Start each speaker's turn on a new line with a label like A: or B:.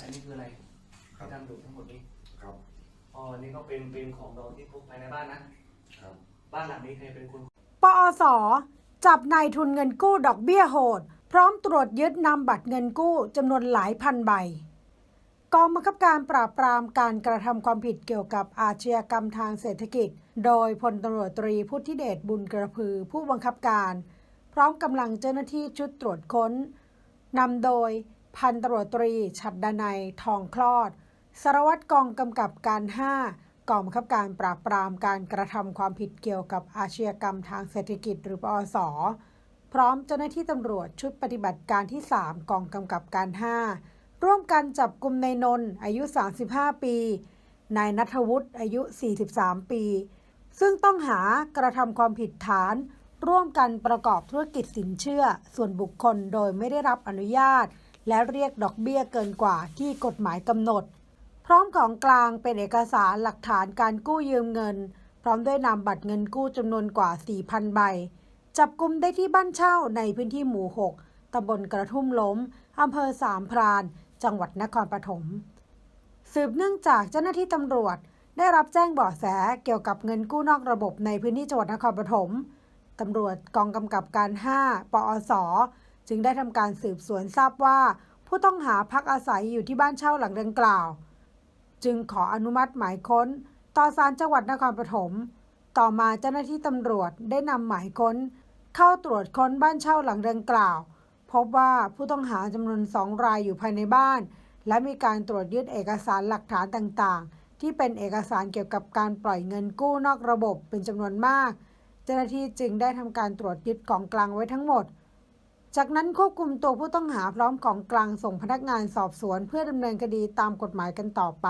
A: อันนี้คืออะไร
B: ครับ
A: ที่ทำอยู่ทั้งหมดนี้
B: ครับ
A: อ๋อนี่ก็เป็นเป็นของเราที่พบภายในบ้านนะ
B: ครับ
A: บ้านหลังนี้ใครเป็นคน
C: ปอสจับนายทุนเงินกู้ดอกเบี้ยโหด พร้อมตรวจยึดนำบัตรเงินกู้จำนวนหลายพันใบ กองบังคับการปราบปรามการกระทำความผิดเกี่ยวกับอาชญากรรมทางเศรษฐกิจ โดยพลตำรวจตรีพุทธิเดชบุญกระพือผู้บังคับการ พร้อมกำลังเจ้าหน้าที่ชุดตรวจค้นนำโดย พันตำรวจตรี ฉัดดนัย ทองคลอด สารวัตรกองกำกับการ 5 กองบังคับการปราบปรามการกระทำความผิดเกี่ยวกับอาชญากรรมทางเศรษฐกิจหรือปอสพร้อมเจ้าหน้าที่ตำรวจชุดปฏิบัติการที่ 3 กองกำกับการ 5 ร่วมกันจับกลุ่มนายนนท์อายุ 35 ปี นายนัทวุฒิอายุ 43 ปี ซึ่งต้องหากระทำความผิดฐาน ร่วมกันประกอบธุรกิจสินเชื่อ ส่วนบุคคลโดยไม่ได้รับอนุญาต และเรียกดอกเบี้ยเกินกว่าที่กฎหมายกำหนด พร้อมของกลางเป็นเอกสารหลักฐานการกู้ยืมเงิน พร้อมด้วยนำบัตรเงินกู้จำนวนกว่า 4,000 ใบ จับกุมได้ที่บ้านเช่าในพื้นที่หมู่ 6ตำบลกระทุ่มล้มอำเภอสามพราน จังหวัดนครปฐมสืบเนื่องจากเจ้าหน้าที่ตำรวจ ได้รับแจ้งเบาะแสเกี่ยวกับเงินกู้นอกระบบในพื้นที่จังหวัดนครปฐมตำรวจกองกำกับการ 5 ปอส จึงได้ทำการสืบสวนทราบว่า ผู้ต้องหาพักอาศัยอยู่ที่บ้านเช่าหลังดังกล่าว จึงขออนุมัติหมายค้น ต่อศาลจังหวัดนครปฐมต่อมาเจ้าหน้าที่ตำรวจได้นำหมายค้น เข้าตรวจค้นบ้านเช่าหลังดังกล่าว พบว่าผู้ต้องหาจำนวนสองรายอยู่ภายในบ้าน และมีการตรวจยึดเอกสารหลักฐานต่างๆ ที่เป็นเอกสารเกี่ยวกับการปล่อยเงินกู้นอกระบบเป็นจำนวนมาก เจ้าหน้าที่จึงได้ทำการตรวจยึดของกลางไว้ทั้งหมด จากนั้นควบคุมตัวผู้ต้องหาพร้อมของกลางส่งพนักงานสอบสวนเพื่อดำเนินคดีตามกฎหมายกันต่อไป